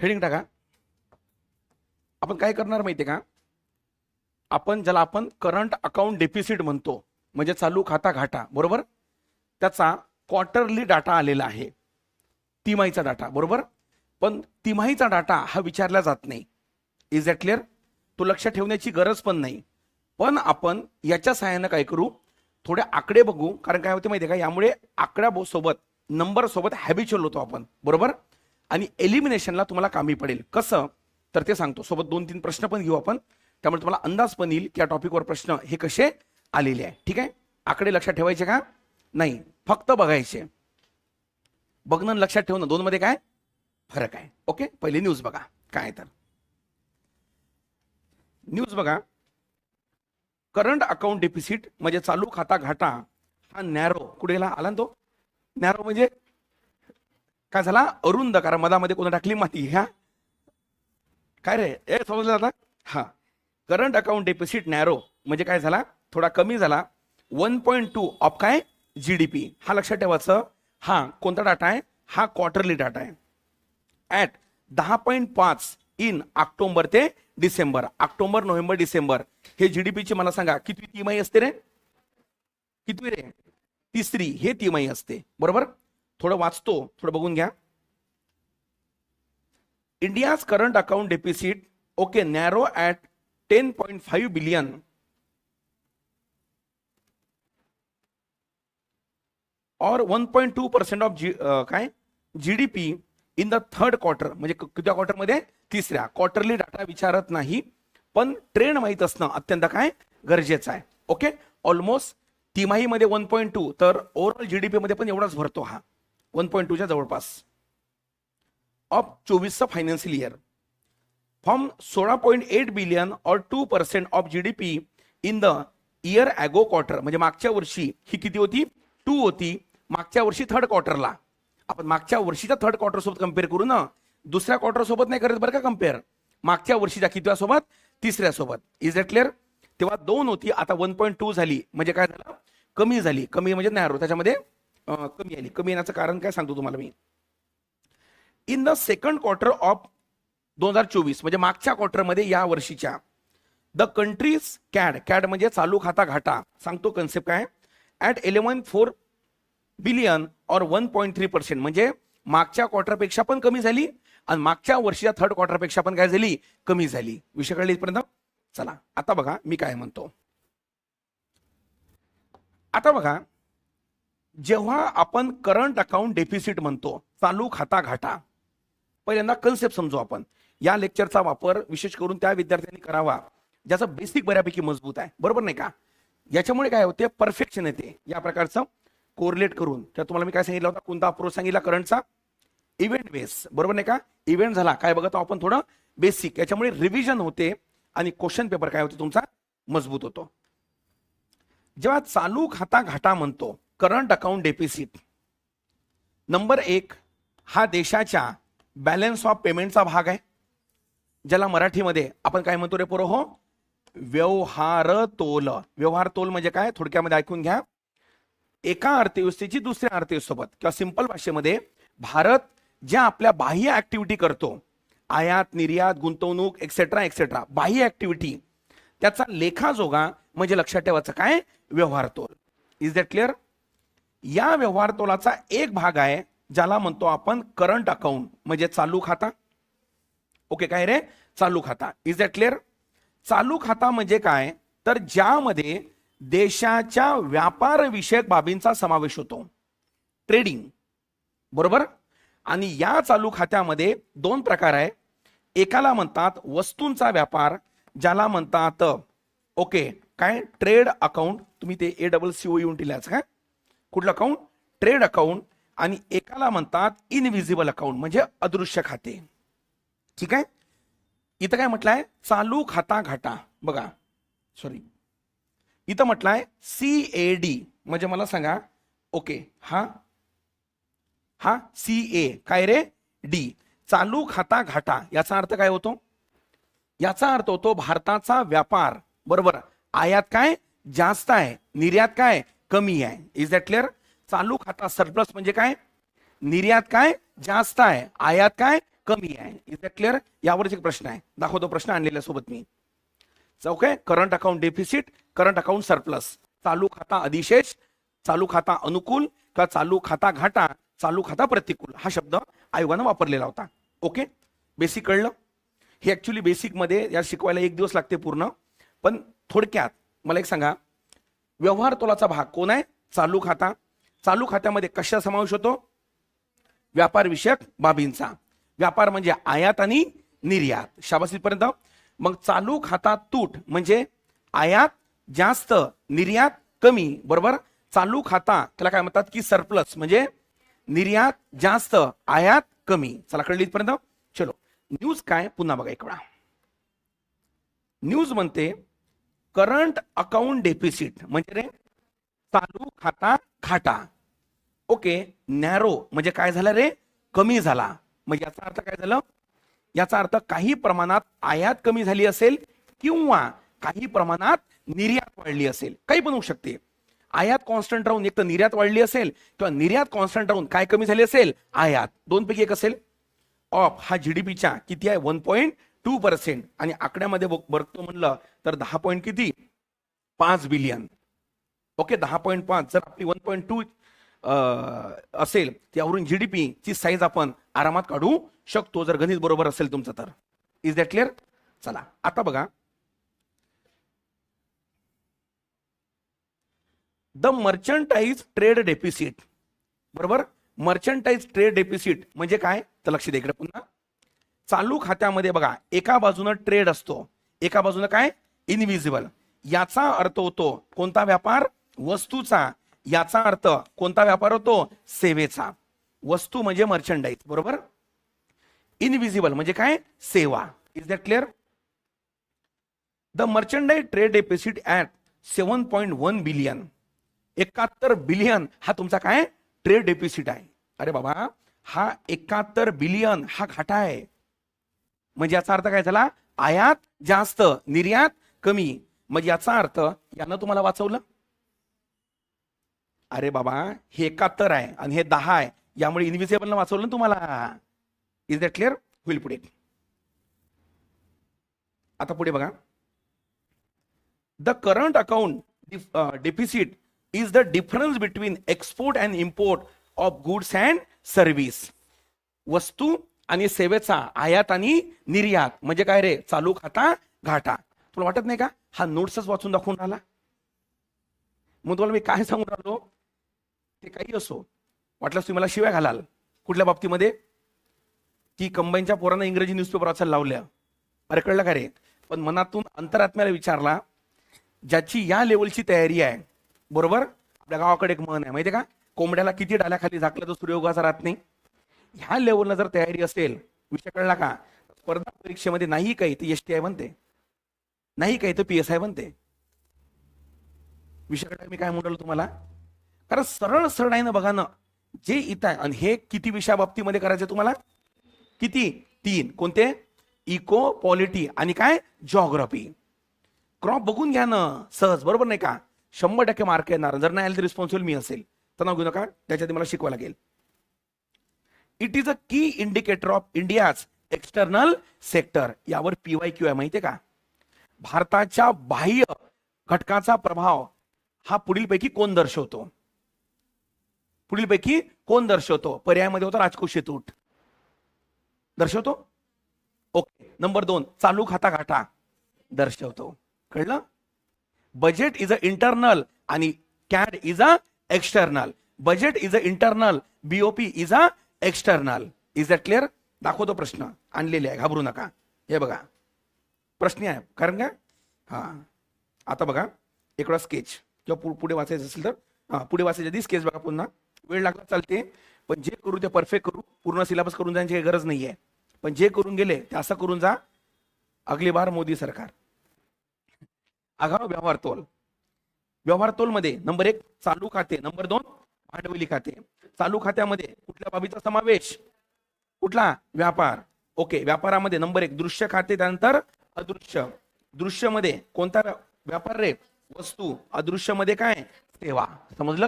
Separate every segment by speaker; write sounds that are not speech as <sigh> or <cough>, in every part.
Speaker 1: Heading टाका. आपण काय करणार माहिती का? आपण ज्याला आपण करंट अकाउंट डेफिसिट म्हणतो म्हणजे चालू खाता घाटा बरोबर? त्याचा क्वार्टरली डाटा आलेला आहे. तिमाहीचा डाटा बरोबर? पण तिमाहीचा डाटा हा विचारला जात नाही. इज दॅट क्लिअर तो लक्ष ठेवण्याची गरज पण नाही. पण आपण याच्या सहाय्यानं काय करू? थोडे आकडे बघू. कारण काय होते माहिती आहे का? यामुळे आकड्या सोबत नंबर सोबत हॅबिच्युअल होतो आपण. बरोबर? आणि एलिमिनेशनला तुम्हाला कामी पडेल. कसं? तर ते सांगतो. सोबत दोन तीन प्रश्न पण घेऊ आपण. त्यामुळे तुम्हाला अंदाज पण येईल की या टॉपिकवर प्रश्न हे कसे आलेले आहे. ठीक आहे? आकडे लक्षात ठेवायचे का? नाही. फक्त बघायचे. बघणं लक्षात लक्षात ठेवणं दोन मध्ये काय? फरक आहे. ओके? पहिले न्यूज बघा. काय तर. न्यूज बघा. करंट अकाउंट डेफिसिट म्हणजे चालू खाता घाटा हा नॅरो कुठे आला ना तो? नॅरो म्हणजे काय झाला? अरुंद कारण मधामध्ये कोणा टाकली माती? ह्या? काय रे? ए समजलं आता? हा. करंट अकाउंट डेपिसिट नॅरो म्हणजे काय झाला? थोडा कमी झाला. वन पॉईंट टू ऑफ काय? जीडीपी हा लक्षात ठेवायचं हा कोणता डाटा आहे? हा क्वार्टरली डाटा आहे. ऍट दहा पॉईंट पाच इन ऑक्टोबर ते डिसेंबर. October November December. हे जी डी पीची मला सांगा किती तिमाही असते रे? किती रे? तिसरी. हे तिमाही असते. बरोबर? थोडं वाचतो थोडं बघून घ्या. India's current account deficit okay narrow at ten point five billion और one point two percent of G काय? GDP in the third quarter म्हणजे क- किती क्वार्टरमध्ये तिसऱ्या. क्वार्टरली डाटा विचारत नाही पण ट्रेंड माहीत असणं अत्यंत काय? गरजेचं आहे. ओके? ऑलमोस्ट तिमाहीमध्ये वन पॉईंट टू तर ओव्हरऑल जीडीपी मध्ये पण एवढाच भरतो हा. वन पॉईंट टूच्या जवळपास. ऑफ चोवीसचा फायनान्शियल इयर फ्रॉम सोळा point eight billion or two percent of G D P in the year ago quarter म्हणजे मागच्या वर्षी ही किती होती? टू होती. मागच्या वर्षी थर्ड क्वार्टरला आपण मागच्या वर्षीच्या थर्ड क्वार्टर सोबत कंपेअर करू ना. दुसऱ्या क्वार्टर सोबत नाही करत बरं का कंपेअर मागच्या वर्षीच्या कितव्या सोबत? तिसऱ्या सोबत. इज दॅट क्लिअर तेव्हा दोन होती. आता वन पॉईंट टू झाली. म्हणजे काय झालं? कमी झाली. कमी म्हणजे नॅरो त्याच्यामध्ये कमी आली. कमी येण्याचं कारण काय सांगतो तुम्हाला मी? In the second quarter of दोन हजार चोवीस म्हणजे मागच्या क्वार्टरमध्ये या वर्षीच्या द कंट्रीज कॅड कॅड म्हणजे चालू खाता घाटा सांगतो कन्सेप्ट काय? ऍट इलेव्हन फोर बिलियन और वन पॉईंट थ्री पर्सेंट म्हणजे मागच्या क्वार्टरपेक्षा पण कमी झाली आणि मागच्या वर्षीच्या थर्ड क्वार्टरपेक्षा पण काय झाली? कमी झाली. विषय कळले इथपर्यंत? चला आता बघा मी काय म्हणतो. आता बघा जेव्हा आपण करंट अकाउंट डेफिसिट म्हणतो चालू खाता घाटा पहिल्यांदा कन्सेप्ट समजू आपण. या लेक्चरचा वापर विशेष करून त्या विद्यार्थ्यांनी करावा ज्याचा बेसिक बऱ्यापैकी मजबूत आहे. बरोबर नाही का? याच्यामुळे काय होते? परफेक्शन येते. या प्रकारचं कोरिलेट करून. तर तुम्हाला मी काय सांगितलं होता? कोणता अप्रोच सांगितला करंटचा इव्हेंट बेस बरोबर नाही का? इव्हेंट झाला. काय बघत आपण थोडं? बेसिक याच्यामुळे रिव्हिजन होते आणि क्वेश्चन पेपर काय होतो? तुमचा मजबूत होतो. जेव्हा चालू खाता घाटा म्हणतो करंट अकाउंट डेफिसिट नंबर एक हा देशाच्या बॅलन्स ऑफ पेमेंटचा भाग आहे. ज्याला मराठीमध्ये आपण काय म्हणतो रे पोरो हो? व्यवहार तोल. व्यवहार तोल म्हणजे काय? थोडक्यामध्ये ऐकून घ्या. एका अर्थव्यवस्थेची दुसऱ्या अर्थव्यवस्थेसोबत किंवा सिंपल भाषेमध्ये भारत ज्या आपल्या बाह्य ऍक्टिव्हिटी करतो आयात निर्यात गुंतवणूक एक्सेट्रा एक्सेट्रा बाह्य ऍक्टिव्हिटी त्याचा लेखाजोगा म्हणजे लक्षात ठेवायचं काय? व्यवहार तोल. इज दॅट क्लिअर या व्यवहार तोलाचा एक भाग आहे ज्याला म्हणतो आपण करंट अकाउंट म्हणजे चालू खाता. ओके काय रे? चालू खाता. इज दॅट क्लिअर चालू खाता म्हणजे काय? तर ज्यामध्ये देशाच्या व्यापार विषयक बाबींचा समावेश होतो. ट्रेडिंग बरोबर? आणि या चालू खात्यामध्ये दोन प्रकार आहे. एकाला म्हणतात वस्तूंचा व्यापार ज्याला म्हणतात ओके काय? ट्रेड अकाउंट तुम्ही ते ए डबल सी ओ येऊन दिल्याच काय कुठलं अकाउंट ट्रेड अकाउंट आणि एकाला म्हणतात इनविजिबल अकाउंट म्हणजे अदृश्य खाते. ठीक आहे? इथं काय म्हटलंय? चालू खाता घाटा बघा. सॉरी इथं म्हटलंय सी ए डी म्हणजे मला सांगा. ओके हा? हा? सी ए काय रे? डी चालू खाता घाटा याचा अर्थ काय होतो? याचा अर्थ होतो भारताचा व्यापार. बरोबर. आयात काय? जास्त आहे. निर्यात काय? कमी आहे. इज दॅट क्लिअर चालू खाता सरप्लस म्हणजे काय? निर्यात काय? जास्त आहे. आयात काय? कमी आहे. इज दॅट क्लिअर यावरच एक प्रश्न आहे. दाखवतो प्रश्न आणलेल्या सोबत मी. चौक आहे. Current account deficit current account surplus चालू खाता अधिशेष चालू खाता अनुकूल का चालू खाता घाटा चालू खाता प्रतिकूल. हा शब्द आयोगानं वापरलेला होता. ओके बेसिक कळलं? हे ॲक्च्युली बेसिकमध्ये या शिकवायला एक दिवस लागते पूर्ण. पण थोडक्यात मला एक सांगा. व्यवहार तोलाचा भाग कोण आहे? चालू खाता. चालू खात्यामध्ये कशा समावेश होतो? व्यापार विषयक बाबींचा. व्यापार म्हणजे आयात आणि निर्यात. शाबासीपर्यंत मग चालू खाता तूट म्हणजे आयात जास्त निर्यात कमी. बरोबर? चालू खाता त्याला काय म्हणतात की सरप्लस म्हणजे निर्यात जास्त आयात कमी. चला कळली इथपर्यंत चलो. न्यूज काय? पुन्हा बघा एक वेळा. न्यूज म्हणते करंट अकाउंट डेफिसिट म्हणजे रे चालू खाता घाटा ओके नॅरो म्हणजे काय झालं रे? कमी झाला. म्हणजे याचा अर्थ काय झालं? याचा अर्थ काही प्रमाणात आयात कमी झाली असेल किंवा काही प्रमाणात निर्यात वाढली असेल. काही पण होऊ शकते. आयात कॉन्स्टंट राहून एक तर निर्यात वाढली असेल किंवा निर्यात कॉन्स्टंट राहून काय कमी झाली असेल? आयात. दोन पैकी एक असेल. ऑफ हा जीडीपीच्या किती आहे? वन पॉईंट टू पर्सेंट आणि आकड्यामध्ये बघतो म्हणलं तर दहा पॉईंट किती? पाच बिलियन. ओके दहा पॉईंट पाच. जर आपली वन पॉईंट टू असेल त्यावरून जीडीपी ची साईज आपण आरामात काढू शकतो. जर गणित बरोबर असेल तुमचं तर. इज दॅट क्लिअर चला आता बघा. द मर्चंटाईज ट्रेड डेफिसिट बरोबर? मर्चंटाईज ट्रेड डेफिसिट म्हणजे काय? तर लक्ष दे इकडे पुन्हा. चालू खात्यामध्ये बघा एका बाजूनं ट्रेड असतो. एका बाजूनं काय? इनविजिबल याचा अर्थ होतो कोणता व्यापार? वस्तूचा. याचा अर्थ कोणता व्यापार होतो? सेवेचा. वस्तू म्हणजे मर्चंडाईज बरोबर? इनविजिबल म्हणजे काय? सेवा. Is that clear the merchandise trade deficit at seven point one billion एकाहत्तर बिलियन हा तुमचा काय? ट्रेड डेपिसिट आहे. अरे बाबा हा एकाहत्तर बिलियन हा घाटा आहे. म्हणजे याचा अर्थ काय झाला? आयात जास्त निर्यात कमी. म्हणजे याचा अर्थ यानं तुम्हाला वाचवलं? अरे बाबा हे एकाहत्तर आहे आणि हे दहा आहे. यामुळे इनविजिबल वाचवलं ना तुम्हाला. इज दॅट क्लिअर होईल पुढे आता पुढे बघा. The current account deficit is the difference between export and import of goods and service वस्तू आणि सेवेचा आयात आणि निर्यात. म्हणजे काय रे? चालू खाता घाटा. तुला वाटत नाही का? हा नोट्सच वाचून दाखवून आला मग तुम्हाला मी काय सांगून राहिलो? ते काही असो. वाटलंस तुम्ही मला शिव्या घालाल. कुठल्या बाबतीमध्ये? की कंबाईनच्या पोरांना इंग्रजी न्यूजपेपर वाचायला लावल्या. अरे कळलं का रे? पण मनातून अंतरात्म्याला विचारला ज्याची या लेवलची तयारी आहे. बरोबर? आपल्या गावाकडे एक मन आहे. माहितीये का? कोंबड्याला किती डाल्याखाली झाकलं तर सूर्योगाचा राहत नाही. ह्या लेवलला जर तयारी असेल विषय कळला का? स्पर्धा परीक्षेमध्ये नाही काही तर एस टी आय बनते नाही काही तर पी एस आय बनते विषय कळला मी काय म्हणलो तुम्हाला? कारण सरळ सरळ आहे ना बघा ना जे इथं आहे आणि हे किती विषया बाबतीमध्ये करायचे तुम्हाला? किती? तीन. कोणते? इको पॉलिटी आणि काय? जॉग्राफी क्रॉप बघून घ्या ना सहज. बरोबर नाही का? शंभर टक्के मार्क येणार. जर नाही आले तर रिस्पॉन्सिबल मी असेल. तणाव घेऊ नका. त्याच्यात मला शिकवा लागेल. It is a key indicator of India's external sector यावर पीवाय क्यू आहे माहितीये का? भारताच्या बाह्य घटकाचा प्रभाव हा पुढीलपैकी कोण दर्शवतो? पुढीलपैकी कोण दर्शवतो? पर्यायामध्ये होता राजकोषीय तूट दर्शवतो? ओके नंबर दोन चालू खाता घाटा दर्शवतो. कळलं? बजेट इज अ इंटरनल आणि CAD is a external budget is a internal BOP is a external is that clear दाखवतो प्रश्न. आणलेले आहे. घाबरू नका. हे बघा. प्रश्न आहे. कारण का? हा. आता बघा. इकडं स्केच किंवा पु- पुढे वाचायचं असेल तर. हा पुढे वाचायच्या आधी स्केच बघा पुन्हा. वेळ लागला चालते. पण जे करू ते परफेक्ट करू. पूर्ण सिलेबस करून जाण्याची काही गरज नाहीये. पण जे करून गेले ते असं करून जा. अगली बार मोदी सरकार. आगाव व्यवहार तोल. व्यवहार तोलमध्ये. नंबर एक चालू खाते. नंबर दोन भांडवली खाते. चालू खात्यामध्ये कुठल्या बाबीचा समावेश? कुठला? व्यापार. ओके व्यापारामध्ये नंबर एक दृश्य खाते त्यानंतर अदृश्य. दृश्यमध्ये कोणता व्यापार रे? वस्तू. अदृश्यमध्ये काय? सेवा. समजलं?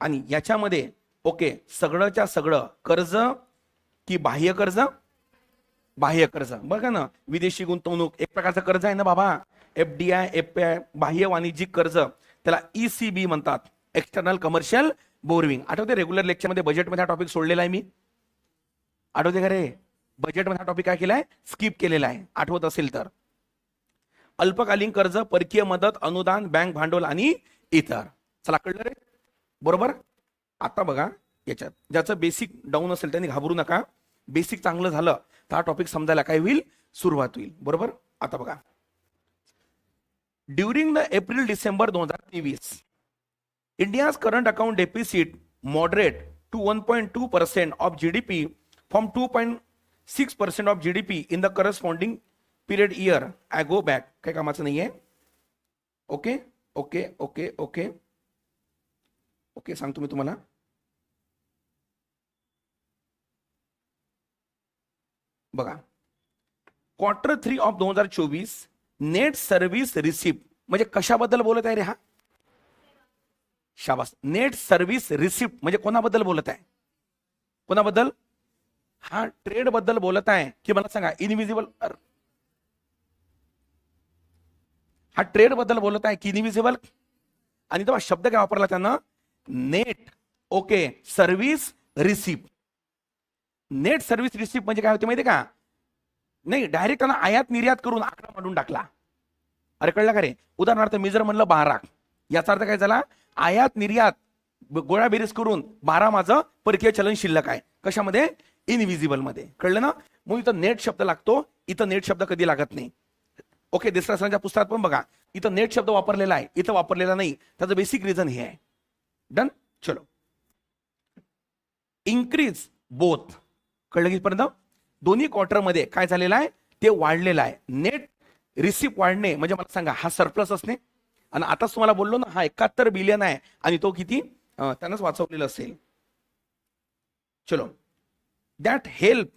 Speaker 1: आणि याच्यामध्ये ओके सगळंच्या सगळं कर्ज की बाह्य कर्ज? बाह्य कर्ज. बघा ना विदेशी गुंतवणूक एक प्रकारचं कर्ज आहे ना बाबा? F D I F I बाह्य वाणिज्यिक कर्ज. त्याला ईसीबी म्हणतात. एक्सटर्नल कमर्शियल बोरविंग आठवते रेग्युलर लेक्चरमध्ये बजेटमध्ये हा टॉपिक सोडलेला आहे मी? आठवते का रे? बजेटमध्ये हा टॉपिक काय केलाय? स्किप केलेला आहे. आठवत असेल तर. अल्पकालीन कर्ज परकीय मदत अनुदान बँक भांडवल आणि इतर. चला कळलं रे? बरोबर? आता बघा याच्यात. ज्याचं बेसिक डाऊन असेल त्यांनी घाबरू नका. बेसिक चांगलं झालं तर हा टॉपिक समजायला काय होईल? सुरुवात होईल. बरोबर? आता बघा. ड्युरिंग द एप्रिल डिसेंबर दोन हजार तेवीस India's current account deficit moderate to one point two percent of GDP from two point six percent of period in the go period year I back काही कामाचं नाहीये. Okay okay okay okay okay सांगतो मी तुम्हाला. बघा. Quarter three of दोन हजार चोवीस नेट सर्व्हिस रिसिप्ट म्हणजे कशाबद्दल बोलत आहे रे हा? शाबास. नेट सर्व्हिस रिसिप्ट म्हणजे कोणाबद्दल बोलत आहे? कोणाबद्दल? हा ट्रेडबद्दल बोलत आहे. की मला सांगा इनविजिबल हा ट्रेडबद्दल बोलत आहे की इनविजिबल आणि तेव्हा शब्द काय वापरला त्यानं? Net. Okay. Service receipt. Net service receipt म्हणजे काय होते माहिती का? नाही डायरेक्ट त्यांना आयात निर्यात करून आकडा मांडून टाकला. अरे कळलं का रे? उदाहरणार्थ मी जर म्हणलं बारा याचा अर्थ काय झाला? आयात निर्यात गोळ्या बेरीज करून बारा माझं परकीय चलन शिल्लक आहे. कशामध्ये? इनविजिबलमध्ये. कळलं ना? मग इथं नेट शब्द लागतो. इथं नेट शब्द कधी लागत नाही. ओके देसरा सरांच्या पुस्तकात पण बघा. इथं नेट शब्द वापरलेला आहे. इथं वापरलेला नाही. त्याचं बेसिक रिझन हे आहे. डन चलो. इन्क्रीज बोथ कळलं की पर्यंत दोन्ही क्वार्टरमध्ये काय झालेलं आहे? ते वाढलेलं आहे. नेट रिसिप्ट वाढणे म्हणजे मला सांगा हा सरप्लस असणे? आणि आताच तुम्हाला बोललो ना हा एकाहत्तर बिलियन आहे आणि तो किती? अं, त्यानंच वाचवलेला असेल. चलो. दॅट हेल्प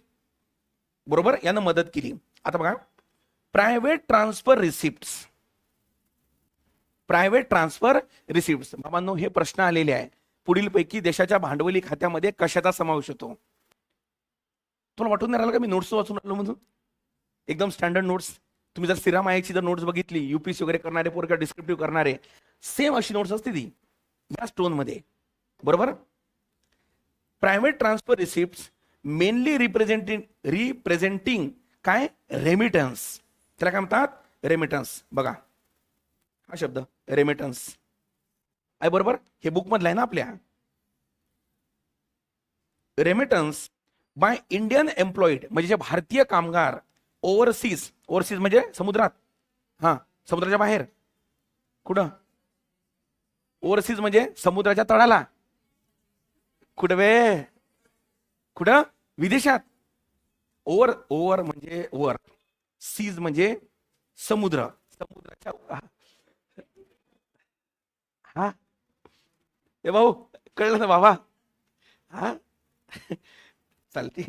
Speaker 1: बरोबर? यानं मदत केली. आता बघा. Private transfer receipt private transfer receipt बाबांनो हे प्रश्न आलेले आहे. पुढील पैकी देशाच्या भांडवली खात्यामध्ये कशाचा समावेश होतो? तुला वाटून नाही राहिलं का मी नोट्स वाचून आलो म्हणून एकदम स्टँडर्ड नोट्स तुम्ही जर सिरामायाची जर नोट्स बघितली युपीसी वगैरे करणारे पोर किंवा डिस्क्रिप्टिव्ह करणारे सेम अशी नोट्स असते ती या स्टोनमध्ये बरोबर? Private transfer receipt mainly representing representing काय? रेमिटन्स त्याला काय म्हणतात? रेमिटन्स बघा. हा शब्द रेमिटन्स आहे बरोबर? हे बुक मधलं आहे ना आपल्या. रेमिटन्स बाय इंडियन एम्प्लॉईड म्हणजे जे भारतीय कामगार ओव्हरसीज ओव्हरसीज म्हणजे समुद्रात. हा. समुद्राच्या बाहेर. कुठं? ओव्हरसीज म्हणजे समुद्राच्या तळाला. कुठं वे कुठं? विदेशात. ओव्हर ओव्हर म्हणजे ओव्हर. सीज म्हणजे समुद्र. समुद्राच्या हा. हा. ए भाऊ कळलं ना बाबा? हा? <laughs> चालते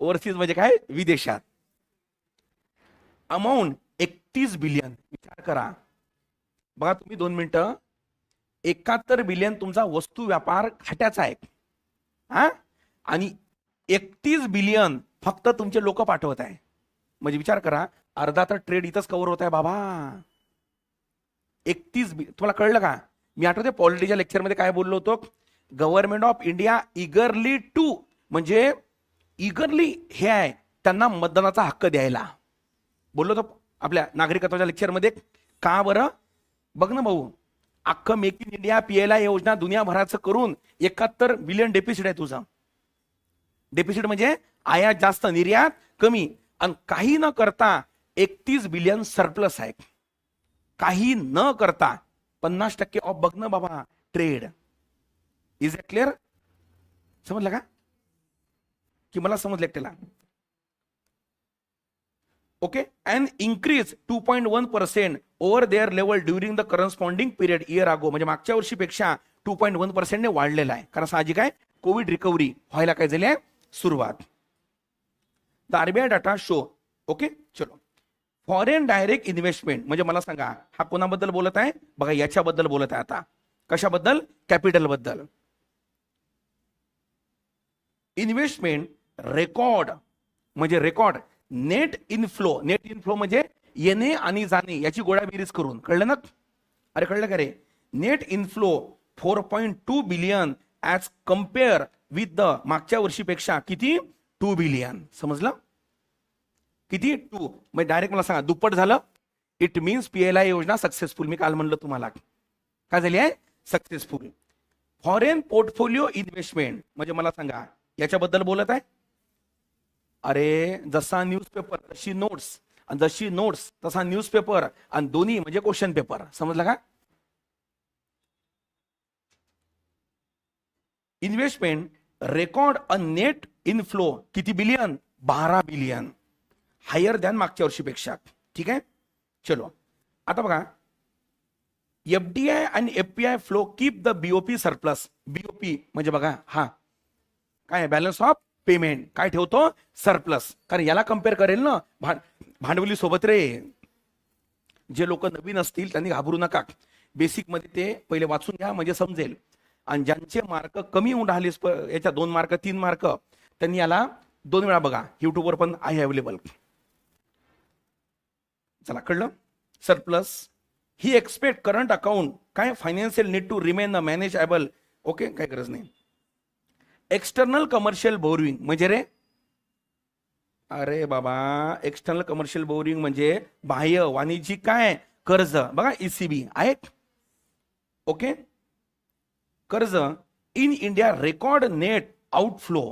Speaker 1: ओव्हरसीज म्हणजे काय? विदेशात. अमाऊंट एकतीस बिलियन. विचार करा. बघा तुम्ही दोन मिनिटं. एकाहत्तर बिलियन तुमचा वस्तू व्यापार खात्याचा आहे. हा? आणि एकतीस बिलियन फक्त तुमचे लोक पाठवत आहे. म्हणजे विचार करा अर्धा तर ट्रेड इथंच कव्हर होत आहे बाबा. एकतीस बि तुम्हाला कळलं का? मी आठवते पॉलिटीच्या लेक्चरमध्ये काय बोललो होतो? Government of India eagerly to म्हणजे इगरली हे आहे त्यांना मतदानाचा हक्क द्यायला. बोललो होतो आपल्या नागरिकत्वाच्या लेक्चरमध्ये का बरं? बघ ना भाऊ अख्खं मेक इन इंडिया पीएलआय योजना दुनियाभराचं करून एकाहत्तर बिलियन डेफिसिट आहे तुझं. डेफिसिट म्हणजे आयात जास्त निर्यात कमी. आणि काही न करता एकतीस बिलियन सरप्लस आहे. काही न करता पन्नास टक्के ऑफ बघ ना बाबा ट्रेड इज इट क्लिअर समजलं का? की मला समजलं त्याला okay and increase two point one percent over their level during the corresponding period year ago म्हणजे मागच्या वर्षीपेक्षा टू पॉईंट वन पर्सेंटने वाढलेला आहे. कारण साहजिक आहे कोविड रिकव्हरी व्हायला काय झाली आहे? सुरुवात. The RBI data show okay चलो. फॉरेन डायरेक्ट इन्व्हेस्टमेंट म्हणजे मला सांगा हा कोणाबद्दल बोलत आहे? बघा याच्याबद्दल बोलत आहे आता. कशाबद्दल? कॅपिटलबद्दल. इन्व्हेस्टमेंट रेकॉर्ड म्हणजे record net inflow net inflow म्हणजे येणे आणि जाणे याची गोळ्याबेरीज करून. कळलं ना? अरे कळलं का रे? Net inflow four point two billion as compare with the मागच्या वर्षीपेक्षा किती? टू बिलियन समजलं? किती? टू म्हणजे डायरेक्ट मला सांगा दुप्पट झालं? इट मीन्स पीएलआय योजना सक्सेसफुल मी काल म्हणलं तुम्हाला. काय झाली आहे? सक्सेसफुल फॉरेन पोर्टफोलिओ इन्व्हेस्टमेंट म्हणजे मला सांगा याच्याबद्दल बोलत आहे? अरे जसा न्यूजपेपर तशी नोट्स आणि जशी नोट्स तसा न्यूजपेपर आणि दोन्ही म्हणजे क्वेश्चन पेपर समजलं का? Investment record a net inflow किती बिलियन बारा बिलियन हायर दॅन मागच्या वर्षीपेक्षा. ठीक आहे? चलो. आता बघा. एफ डी आय आणि F P I flow keep the BOP surplus BOP म्हणजे बघा हा. काय बॅलन्स ऑफ पेमेंट. काय ठेवतो? सरप्लस. कारण याला कंपेअर करेल ना भां भांडवली सोबत रे. जे लोक नवीन असतील त्यांनी घाबरू नका. बेसिकमध्ये ते पहिले वाचून घ्या म्हणजे समजेल. आणि ज्यांचे मार्क कमी होऊन राहिले याच्या दोन मार्क तीन मार्क त्यांनी याला दोन वेळा बघा. युट्यूबवर पण आहे अवेलेबल चला कळलं? सरप्लस ही एक्सपेक्ट करंट अकाउंट काय financial need to remain the manageable okay काय गरज नाही. एक्सटर्नल कमर्शियल बोरिंग म्हणजे रे? अरे बाबा एक्सटर्नल कमर्शियल बोरिंग म्हणजे बाह्य वाणिज्यिक काय? कर्ज. बघा ईसीबी आहे. ओके कर्ज in India record net outflow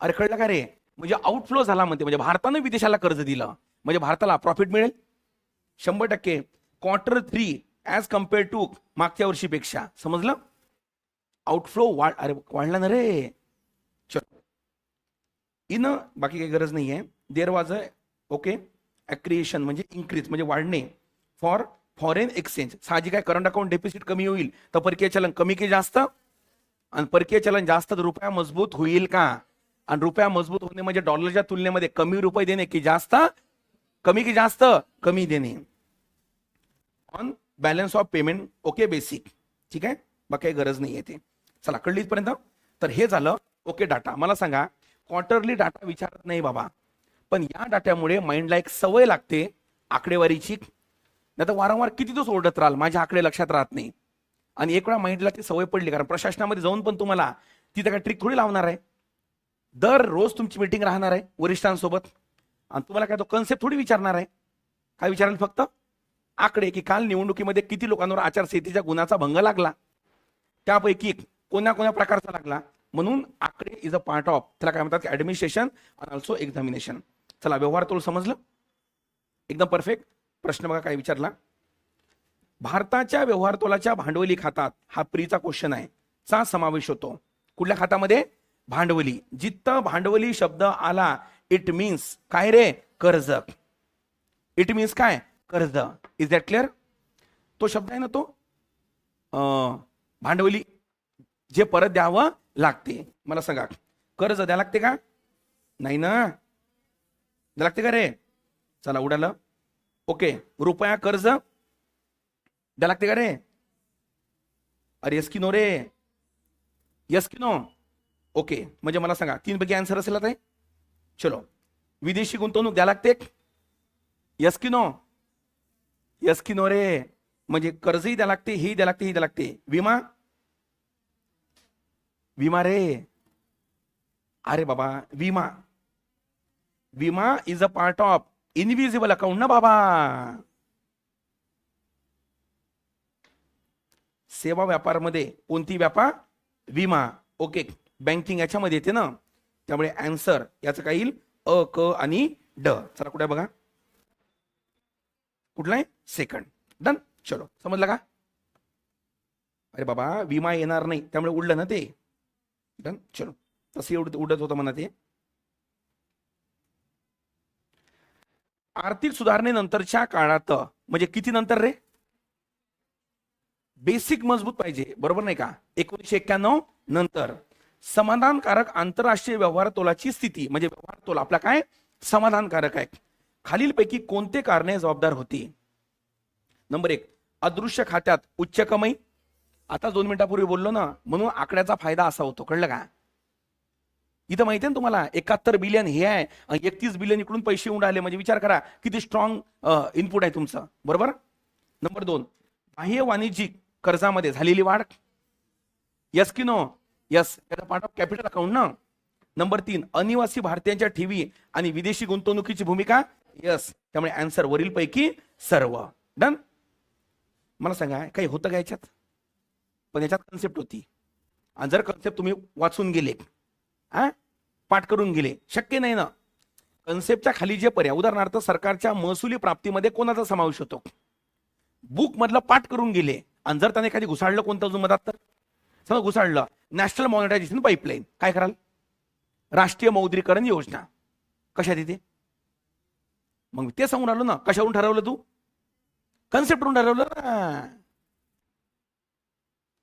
Speaker 1: अरे कळलं का रे? म्हणजे आउटफ्लो झाला म्हणते. म्हणजे भारतानं विदेशाला कर्ज दिलं. म्हणजे भारताला प्रॉफिट मिळेल. शंभर टक्के. Quarter three as compare to मागच्या वर्षीपेक्षा. समजलं? आउटफ्लो वाढ अरे वाढला ना रे. चलो. इन बाकी काही गरज नाही आहे देर वॉज अ ओके ॲक्रिएशन म्हणजे इन्क्रीज म्हणजे वाढणे. फॉर फॉरेन एक्सचेंज साहजिक आहे करंट अकाउंट डेफिसिट कमी होईल तर परकीय चलन कमी की जास्त? आणि परकीय चलन जास्त तर रुपया मजबूत होईल का? आणि रुपया मजबूत होणे म्हणजे डॉलरच्या तुलनेमध्ये कमी रुपये देणे की जास्त? कमी की जास्त? कमी देणे. On balance of payment okay basic ठीक आहे? बाकी काही गरज नाही आहे ते. चला कळली इथपर्यंत तर हे झालं ओके डाटा. मला सांगा क्वार्टरली डाटा विचारत नाही बाबा. पण या डाट्यामुळे माइंडला एक सवय लागते आकडेवारीची. नाही तर वारंवार किती दिवस ओरडत राहाल? माझ्या आकडे लक्षात राहत नाही. आणि एक वेळा माइंडला ती सवय पडली कारण प्रशासनामध्ये जाऊन पण तुम्हाला तिथे काय ट्रिक थोडी लावणार आहे. दर रोज तुमची मीटिंग राहणार आहे वरिष्ठांसोबत. आणि तुम्हाला काय तो कन्सेप्ट थोडी विचारणार आहे. काय विचारेल फक्त? आकडे की काल निवडणुकीमध्ये किती लोकांवर आचारसंहितेच्या गुन्ह्याचा भंग लागला? त्यापैकी कोण्या कोण्या प्रकारचा लागला? म्हणून आकडे इज अ पार्ट ऑफ त्याला काय म्हणतात? ऍडमिनिस्ट्रेशन आणि ऑल्सो एक्झामिनेशन चला व्यवहार तोल समजलं? एकदम परफेक्ट प्रश्न बघा काय विचारला? भारताच्या व्यवहार तोलाच्या भांडवली खात्यात हा प्रीचा क्वेश्चन आहे. चा समावेश होतो. कुठल्या खात्यामध्ये भांडवली. जिथं भांडवली शब्द आला इट मीन्स काय रे? कर्ज. इट मीन्स काय? कर्ज. इज दॅट क्लिअर तो शब्द आहे ना तो? अं, भांडवली. जे परत द्यावं लागते. मला सांगा कर्ज द्या लागते का? नाही ना. द्या लागते का रे? चला उडालं. ओके रुपया कर्ज. द्या लागते का रे? अरे यस की नो रे. यस की नो ओके म्हणजे मला सांगा तीन पैकी आन्सर असेल आता चलो. विदेशी गुंतवणूक द्या लागते. यस की नो यस की नो रे. म्हणजे कर्जही द्या लागते ही द्या लागते ही द्या लागते. विमा? विमा रे. अरे बाबा विमा. विमा is a part of invisible account ना बाबा? सेवा व्यापारमध्ये कोणती व्यापार विमा. ओके बँकिंग याच्यामध्ये येते ना? त्यामुळे अँसर याचं काय येईल. अ क आणि ड. चला कुठे बघा? कुठला आहे? सेकंड डन चलो समजलं का? अरे बाबा विमा येणार नाही. त्यामुळे उडलं ना ते. डन चलो तसं एवढं उडत होतं म्हणा ते आर्थिक सुधारणेनंतरच्या काळात म्हणजे किती नंतर रे? बेसिक मजबूत पाहिजे बरोबर नाही का? एकोणीसशे एक्क्याण्णव नंतर. समाधानकारक आंतरराष्ट्रीय व्यवहार तोलाची स्थिती म्हणजे व्यवहार तोल आपला काय? समाधानकारक आहे. खालीलपैकी कोणते कारणे जबाबदार होती? नंबर एक अदृश्य खात्यात उच्च कमाई आता दोन मिनिटापूर्वी बोललो ना म्हणून आकड्याचा फायदा असा होतो. कळलं का? इथं माहिती आहे ना तुम्हाला एकाहत्तर बिलियन हे आहे एकतीस बिलियन इकडून पैसे येऊन राहिले. म्हणजे विचार करा किती स्ट्रॉंग इनपुट आहे तुमचं. बरोबर? नंबर दोन बाह्य वाणिज्यिक कर्जामध्ये झालेली वाढ. यस की no yes part of capital account ना? नंबर तीन अनिवासी भारतीयांच्या ठेवी आणि विदेशी गुंतवणुकीची भूमिका? यस त्यामुळे आन्सर वरील पैकी सर्व. डन मला सांगा काही होतं का याच्यात? पण याच्यात कन्सेप्ट होती. आणि जर कन्सेप्ट तुम्ही वाचून गेले हा? पाठ करून गेले शक्य नाही ना. कन्सेप्टच्या खाली जे पर्याय उदाहरणार्थ सरकारच्या महसुली प्राप्तीमध्ये कोणाचा समावेश होतो? बुक मधलं पाठ करून गेले आणि जर त्याने एखादी घुसाळलं कोणतं अजून मधात तर? समजा घुसाळलं नॅशनल मॉनिटायझेशन पाईपलाईन काय कराल? राष्ट्रीय मौद्रीकरण योजना. कशात येते? मग ते सांगून आलो ना कशावरून ठरवलं तू? कन्सेप्टवरून ठरवलं ना.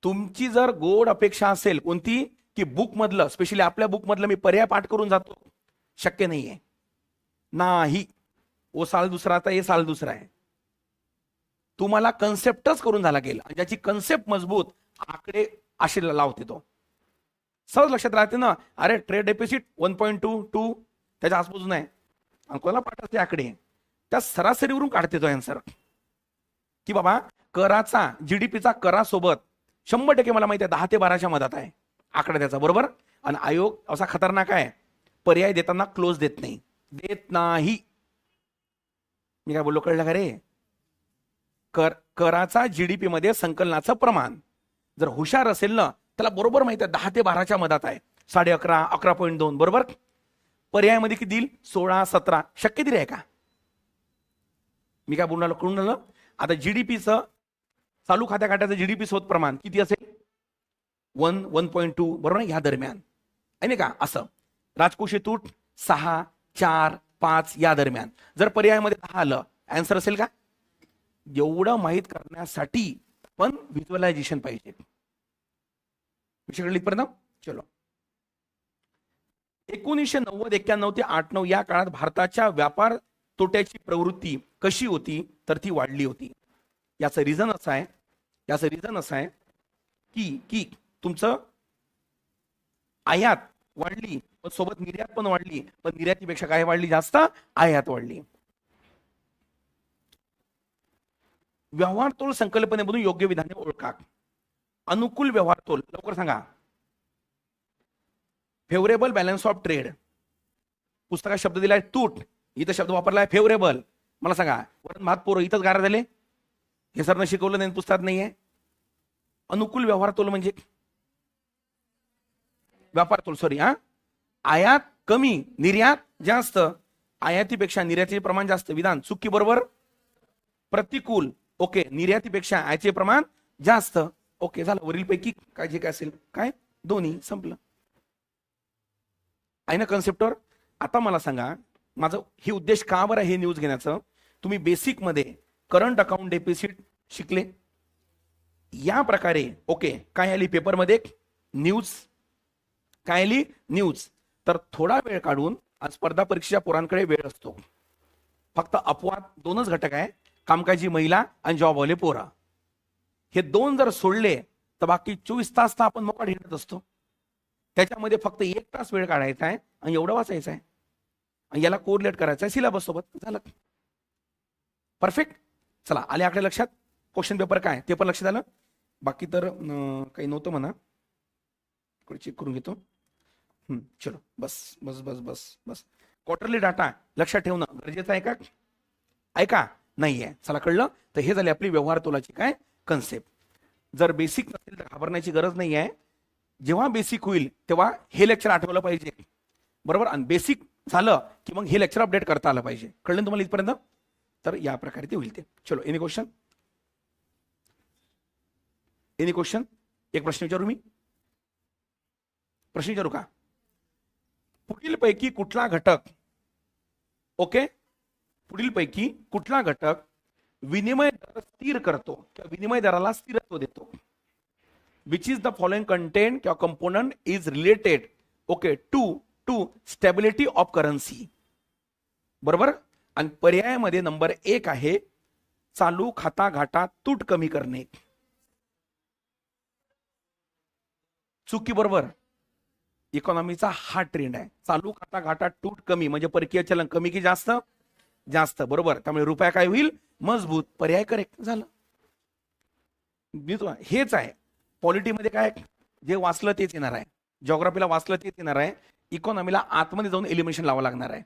Speaker 1: तुमची जर गोड अपेक्षा असेल कोणती की बुक मधलं स्पेशली आपल्या बुक मधलं मी पर्याय पाठ करून जातो शक्य नाहीये. नाही. ओ साल दुसरा आता हे साल दुसरा आहे. तुम्हाला कन्सेप्टच करून झाला गेला. ज्याची कन्सेप्ट मजबूत आकडे असे लावते तो. सहज लक्षात राहते ना अरे trade deficit one point two two त्याच्या आसपासून आहे आणि कोणाला पाठवते आकडे? त्या सरासरीवरून काढते तो अँसर की बाबा कराचा जीडीपीचा करासोबत शंभर टक्के मला माहिती आहे दहा ते बाराच्या मधात आहे. आकडा त्याचा बरोबर? आणि आयोग असा खतरनाक आहे. पर्याय देताना क्लोज देत नाही. देत नाही. मी काय बोललो कळलं का रे? कर कराचा जीडीपी मध्ये संकलनाचं प्रमाण. जर हुशार असेल ना त्याला बरोबर माहिती आहे दहा ते बाराच्या मधात आहे. साडे अकरा अकरा पॉईंट दोन बरोबर? पर्यायामध्ये किती? देईल सोळा सतरा. शक्य तरी आहे का? मी काय बोलणार कळून आलं आता जीडीपीचं चालू खात्या खात्याचं जीडीपी सोत प्रमाण किती असेल? वन वन पॉईंट टू बरोबर या ह्या दरम्यान. आहे नाही का? असं. राजकोषी तूट सहा चार पाच या दरम्यान. जर पर्यायामध्ये दहा आलं अँसर असेल का? एवढं माहीत करण्यासाठी पण व्हिज्युअलायझेशन पाहिजे. विषय कळली चलो. एकोणीसशे नव्वद एक्क्याण्णव ते आठ नऊ या काळात भारताच्या व्यापार तोट्याची प्रवृत्ती कशी होती तर ती वाढली होती. याचं रिझन असं आहे याचं रिझन असं आहे की की तुमचं आयात वाढली पण सोबत निर्यात पण वाढली पण निर्यातीपेक्षा काय वाढली जास्त? आयात वाढली. व्यवहार तोल संकल्पनेमधून योग्य विधाने ओळखा. अनुकूल व्यवहार तोल लवकर सांगा. फेवरेबल बॅलन्स ऑफ ट्रेड पुस्तकात शब्द दिलाय तूट. इथं शब्द वापरलाय फेवरेबल मला सांगा वरण भात पोरं इथंच गारा झाले? हे सरनं शिकवलं नाही पुस्तकात नाहीये. अनुकूल व्यवहार तोल म्हणजे? व्यापार तोल सॉरी हा? आयात कमी निर्यात जास्त. आयातीपेक्षा निर्यातीचे प्रमाण जास्त. विधान चुकी बरोबर? प्रतिकूल ओके. निर्यातीपेक्षा आयाचे प्रमाण जास्त. ओके झालं. वरील पैकी काय जे काय असेल काय? दोन्ही संपलं. आहे ना कन्सेप्टवर आता मला सांगा माझं हे उद्देश का बरं हे न्यूज घेण्याचं? तुम्ही बेसिकमध्ये करंट अकाउंट डेपिसिट शिकले. या प्रकारे ओके काय आली पेपरमध्ये? न्यूज. काय आली? न्यूज. तर थोडा वेळ काढून आज स्पर्धा परीक्षेच्या पोरांकडे वेळ असतो. फक्त अपवाद दोनच घटक आहे. कामकाजी महिला आणि जॉबवाले पोरा. हे दोन जर सोडले तर बाकी चोवीस तास तर आपण मोकाट हिंडत असतो. त्याच्यामध्ये फक्त एक तास वेळ काढायचा आहे आणि एवढं वाचायचं आहे. आणि याला कोरिलेट करायचं आहे सिलेबस सोबत. झालं. परफेक्ट चला आले आकडे लक्षात? क्वेश्चन पेपर काय? ते पण लक्षात आलं? बाकी तर काही नव्हतं म्हणा. इकडे चेक करून घेतो. चलो. बस बस बस बस बस. क्वार्टरली डाटा लक्षात ठेवणं गरजेचं आहे का? ऐका नाही आहे चला कळलं? तर हे झाले आपली व्यवहार तोलाची काय? कन्सेप्ट जर बेसिक नसेल तर घाबरण्याची गरज नाही आहे जेव्हा बेसिक होईल तेव्हा हे लेक्चर आठवलं पाहिजे. बरोबर? आणि बेसिक झालं की मग हे लेक्चर अपडेट करता आलं पाहिजे. कळलं ना तुम्हाला इथपर्यंत? तर या प्रकारे ते होईल ते. चलो एनी क्वेश्चन एनी क्वेश्चन एक प्रश्न विचारू मी? प्रश्न विचारू का? पुढील पैकी कुठला घटक ओके पुढील पैकी कुठला घटक विनिमय दर स्थिर करतो किंवा विनिमय दराला स्थिरत्व देतो? Which is the following content किंवा component is related okay to to stability of currency बरोबर? आणि पर्यायामध्ये नंबर एक आहे चालू खाता घाटा तूट कमी करणे. चुकी बरोबर इकॉनॉमीचा हा ट्रेंड आहे. चालू खाता घाटा तूट कमी म्हणजे परकीय चलन कमी की जास्त? जास्त बरोबर. त्यामुळे रुपया काय होईल? मजबूत. पर्याय करेक्ट झालं. मी हेच आहे. पॉलिटीमध्ये काय जे वाचलं तेच येणार आहे. जॉग्राफीला वाचलं तेच येणार आहे. इकॉनॉमीला आतमध्ये जाऊन एलिमिनेशन लावा लागणार आहे.